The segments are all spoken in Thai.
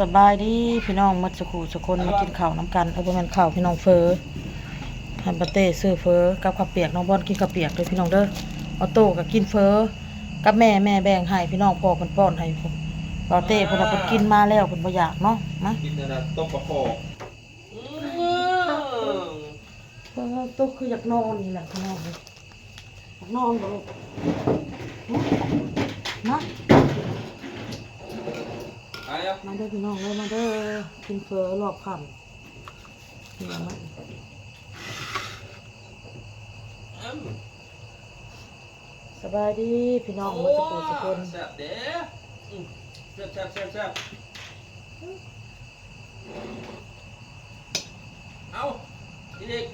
สบายดีพี่น้องมัดสกูสกคนมากินข้าวน้ำกันเอาประมาณข้าวพี่น้องเฟอฮันปาเต้ซื้อเฟอกับข้าวเปียกน้องบอลกินข้าวเปียกเลยพี่น้องเด้อออโต้ก็กินเฟอกับแม่แม่แบ่งให้พี่น้องพ่อเพิ่นป้อนให้ผมปาเต้พิ่นเอาเพิ่นกินมาแล้วเพิ่นบ่อยากเนาะมากินนะต้มปลาคอเฟอตุ๊กคืออยากนอนนี่แหละพี่น้องอยากนอนบ่ลูกนะ มาเด้อพี่น้องเด้อมาเด้อกินเฟอรอบค่ำนี่มันสบายดีพี่น้องหมัดสกูสกคนแซ่บเด้อืมแซ่บแซ่บแซ่บแซ่บเอาอีเด็ก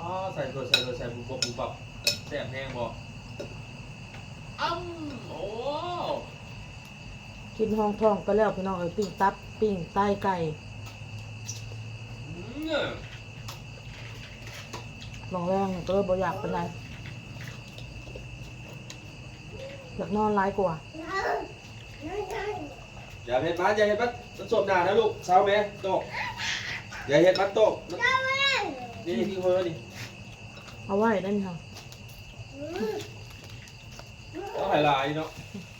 อ๋อใส่ตัวใส่ตัวใส่บุบบุบบับแซ่บแห้งบ่อ้ำโอ้ กินห้องท้องไปแล้วพี่น้องเอ้ยปิ้งตับปิ้งไตไก่อืมลองแรงก็เลยบ่อยากเป็นไรอยากนอนร้ายกว่าอย่าเห็ดมันอย่าเห็ดมันมันสวมหน้านะลูกเช้าไหมโตกอย่าเห็ดมันโตกนี่นี่ที่เฮอนี่เอาไว้ได้ไหมคะต้องหายลายเนาะใ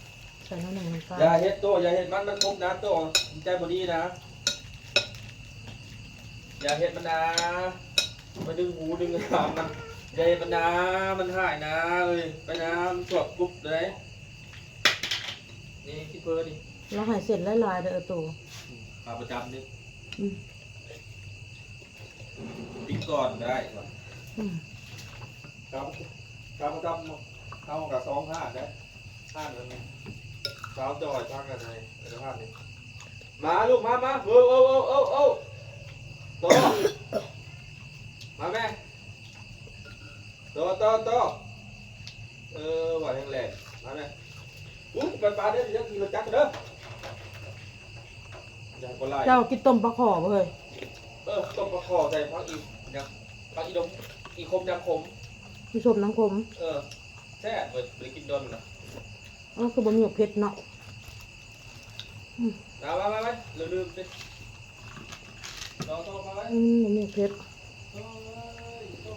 ส่น้ำหนึ่งน้ำตาลอย่าเฮ็ดโตอย่าเฮ็ดมันมันคมนะโตใจบอดีนะ อย่าเฮ็ดมันนะมาดึงหูดึงหางมันอย่าเฮ็ดมันนะมันหายนะเอ้ยไปนะมันสวบกรุบเลยนี่คิดเพิ่นนี่แล้วให้เสร็จลายๆเด้อตู่ขาประจำนี่อืมติ๊กก่อนได้ก่อนอืมครับขาประจำเข้ากับสองห้าได้ห้ากันนี่ สาวจอยช่างกันไงเดี๋ยวห้านี่มาลูกมามาเอ้าเอ้าเอ้าเอ้าเอ้าโตมาแม่โตโตโตเออว่าแห้งแหลกมาแม่อุ้ยไปปลาเด้อเดี๋ยวกินรถจักรเด้ออย่าคนไล่เจ้ากินต้มปลาขอบ่เฮ้ยเออต้มปลาคอใส่พักอีกยังพักอีดมอีคมยังขมพี่ชมน้ำคม เออแซ่บเลยไปกินโดนนะ เออคือบะหมี่เผ็ดเนาะมามามาไปลืมลืมสิโตโตมาไปอืมบะหมี่เผ็ดโตเลยโต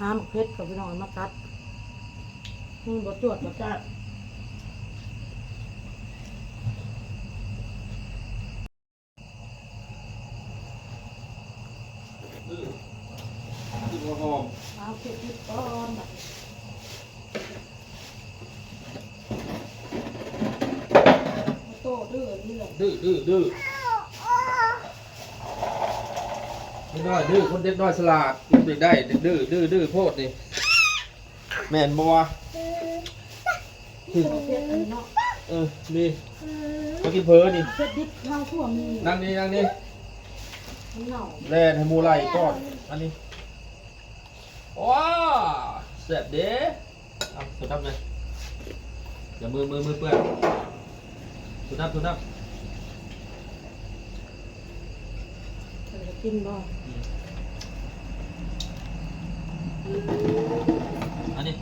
ห้ามเผ็ดกับพี่น้องเอามาตัดนี่บ่จวดบ่จ้าดดื้อกินหัวหอมเอาเผ็ดนิดก่อนบัดโตดื้อนี่แหละดื้อดื้อดื้อไม่ น้อยดื้อคนเด็กน้อยสลาดกินเด็กได้เด็กดื้อดื้อดื้อโพดนี่แม่นบัวเผ็ดอันนี้เนาะเออนี่มากินเพอนี่เผ็ดดิบเท่าทั่วมีนั่งนี่นั่งนี่มันเหน่าแล่นให้หมูไหลก่อนอันนี้ว้าแซ่บเด้เอาสุดนับเลยอย่ามือมือมือเปื้อนสุดนับสุดนับ จะกินบ่อันนี้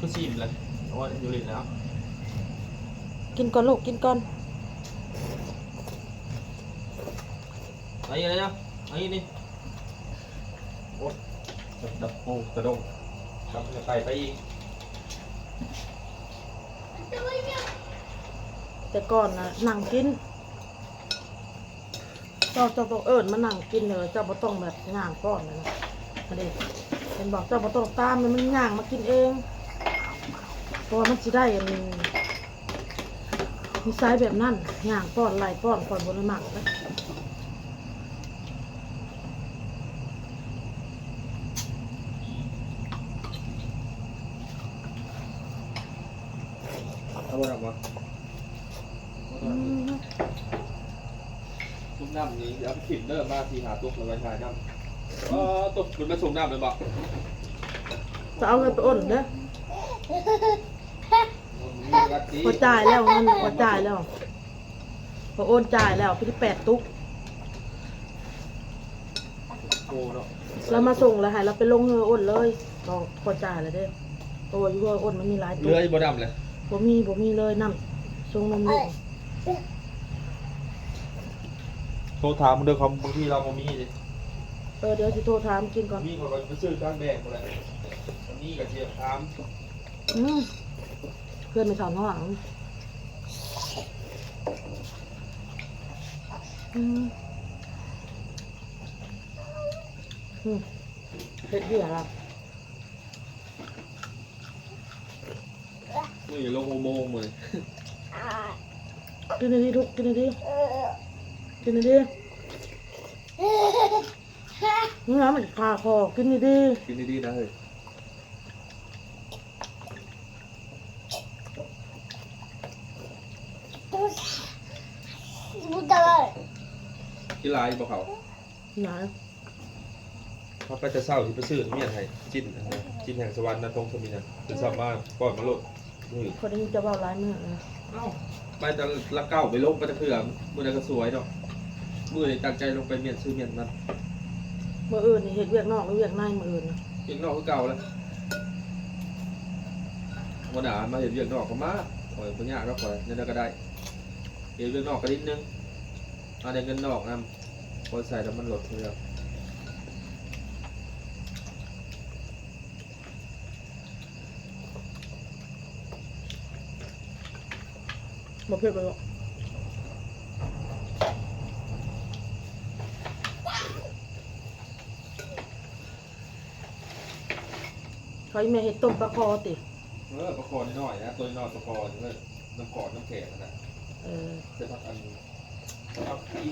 ก็ชิมเลยเพราะว่าอยู่ลิ้นแล้วกินก่อนลูกกินก่อนอันนี้อะไรนะอันนี้นี่โอ๊ยดับปูกระดงกลับจะไปไปอีก แต่ก่อนนะนั่งกินเจ้าเจ้าต้องเอิญมานั่งกินเลยเจ้าบ่ต้องแบบย่างก้อนเลยนะมาดิเป็นบอกเจ้าบ่ต้องตามเลยมันย่างมากินเองเพราะมันสิได้อันนิสัยแบบนั้นย่างก้อนไหลก้อนก้อนบนหมักนะเอาบ่ทำวะอืม ซุปน้ำนี้เอาไปขิมเริ่มมาทีหาตุกเลยไว้ทายน้ำเออตุกมันมาส่งน้ำเลยบอกจะเอาเงินไปอ้นเด้อมีรักดีพอจ่ายแล้วเงินพอจ่ายแล้วพอโอนจ่ายแล้วพี่ที่แปดตุ๊กโอ้เนาะแล้วมาส่งแล้วให้เราไปลงเงินอ้นเลยลองพอจ่ายแล้วเด้อตัวอยู่ว่าอ้นมันมีหลายตุ๊เรือกอีบ่ดำเลยบ่มีบ่มีเลยน้ำส่งนมลูก โทรถามมึงเด้อเขาบางทีเราบ่มีดิเออเดี๋ยวสิโทรถามกินก่อนมีเขาก็ไปซื้อข้างแดงหมดเลยอันนี้กับเชียบถามอืมเพื่อนไปสอนข้างหลังอืมอืมเฮ็ดเหี้ยละมึงอย่าลงโฮโมงเลย กินดีๆทุกกินดีๆกินดีๆนี่นะมันจะคาคอกินดีกินดีๆนะเฮ้ยกีฬาอยู่บ่เขาๆหนาเขาไปจะเศร้าที่ไปซื้อเมียนให้จิ้นนะฮะจิ้นแห่งสวรรค์นะทงสมินะเป็นสามารถปล่อยมาโลดนี่คนนี้จะเบาร้ายมือนะเอ้า ไปแต่ละเก้าไปลงไปตะเถื่อมมือนั้นก็สวยดอกมือนี่ตั้งใจลงไปเมียนซื้อเมียนนั้นเมื่ออื่นนี่เห็ดเวียกนอกหรือเวียกในมื่ออื่นนะเวียกนอกคือเก่าแล้ววันหนามาเห็นเวียกนอกก็มาปล่อยปัญญากก็ปล่อยนั่นก็ได้เห็นเวียกนอกก็นิดนึงเอาได้เงินนอกนะพอใส่แล้วมันหลดเลย บ่เผ็ดไปหรอกเขาอีแม่เห็ดต้มปลาคอติ เออประคอน้อยๆนะ ตัวน้อยประคอเออน้ำกอดน้ำแข็งนะเออเสร็จพักอันเอาอี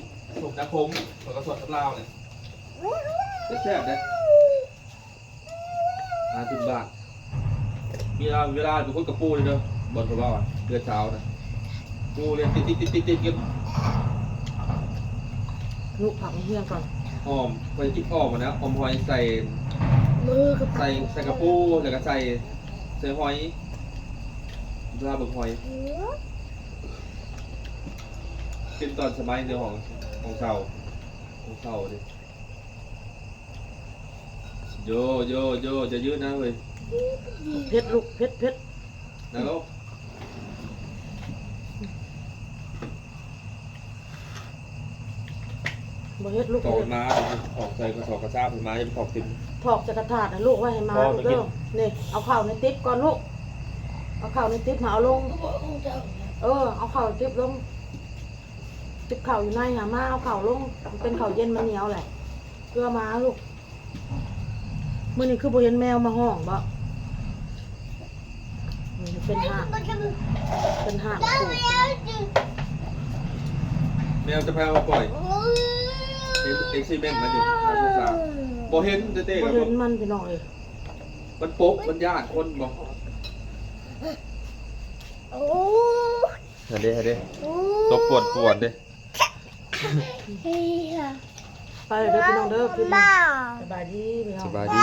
สุกนะคมแล้วก็สดกับลาวเนี่ยแซ่บๆนะอาถึงบ้านมีเวลาเวลาเป็นคนกับปูเลยเด้อบอลเขาบอกว่าเดือนเช้านะ ปูเรียนติดติดติดติดติดกันลูกผักให้เฮียงก่อนหอมไปจิบหอมอะนะหอมหอยใส่มือกับใส่ใส่กระปูแล้วก็ใส่ใส่หอยเวลาเบิกหอยเป็นตอนสมัยเดียวของของเสาของเสาดิโยโยโยจะยืดนะเว้ยเผ็ดลูกเผ็ดเผ็ดนะลูก บ่เฮ็ดลูกตอกเผ็ดมาถอกใส่กระสอบกระซาบมาจะถอกติมถอกจากกระถาดนะลูกไว้ให้มาพ่อลูกไปกิเด้นอนี่เอาข้าวในติ๊บก่อนลูก เอาข้าวในติ๊บมาเอาลง เออ เอาข้าวในติ๊บลง ติ๊บข้าวอยู่ในหามาเอาข้าวลงมันเป็นข้าวเย็นมันเหนียวแหละ เกลือมาลูกมื้อนี้คือบ่เห็นแมวมาห้องบ่มันเป็นห่างเป็นห่างสูงแมวจะพามาปล่อย เอ็กเอ็กซิเมนต์มันอยู่ทางสามบ่เห็นเต้ๆบ่กับเห็นมันพี่น้องเอ้ยมันปุ๊บมันญาติคนบ่เฮ้เด้เฮ้เด้ตัวปวดปวดเด้ไปเด้อพี่น้องเด้อคือสบายดีพี่น้องสบายดี